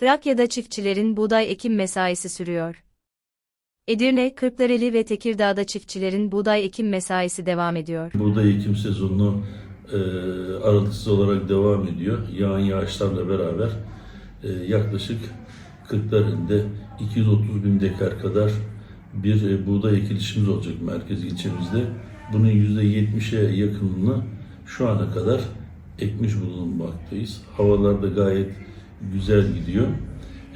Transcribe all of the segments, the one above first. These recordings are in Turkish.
Trakya'da çiftçilerin buğday ekim mesaisi sürüyor. Edirne, Kırklareli ve Tekirdağ'da çiftçilerin buğday ekim mesaisi devam ediyor. Buğday ekim sezonu e, aralıksız olarak devam ediyor. Yağan yağışlarla beraber e, yaklaşık Kırklareli'nde 230 bin dekar kadar bir e, buğday ekilişimiz olacak merkez ilçemizde. Bunun %70'e yakınını şu ana kadar ekmiş bulunmaktayız. Havalar da gayet güzel gidiyor.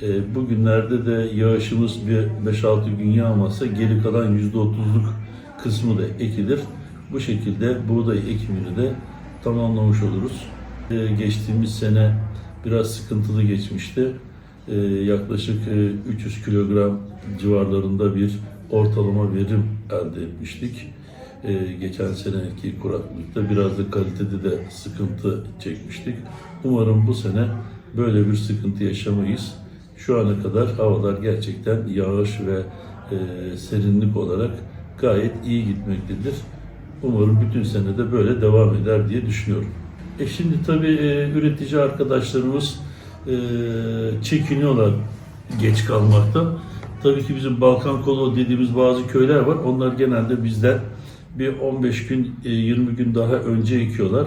E, bugünlerde de yağışımız bir 5-6 gün yağmazsa geri kalan %30'luk kısmı da ekilir. Bu şekilde buğday ekimini de tamamlamış oluruz. E, geçtiğimiz sene biraz sıkıntılı geçmişti. E, yaklaşık e, 300 kilogram civarlarında bir ortalama verim elde etmiştik. E, geçen seneki kuraklıkta biraz da kalitede de sıkıntı çekmiştik. Umarım bu sene böyle bir sıkıntı yaşamayız. Şu ana kadar havalar gerçekten yağış ve e, serinlik olarak gayet iyi gitmektedir. Umarım bütün sene de böyle devam eder diye düşünüyorum. E şimdi tabii e, üretici arkadaşlarımız e, çekiniyorlar geç kalmaktan. Tabii ki bizim Balkan kolu dediğimiz bazı köyler var. Onlar genelde bizden bir 15 gün, e, 20 gün daha önce ekiyorlar.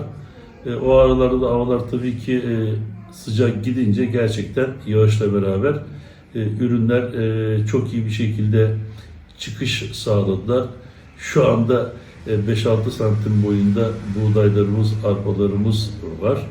E, o aralarda da havalar tabii ki e, sıcak gidince gerçekten yağışla beraber e, ürünler e, çok iyi bir şekilde çıkış sağladılar. Şu anda e, 5-6 santim boyunda buğdaylarımız, arpalarımız var.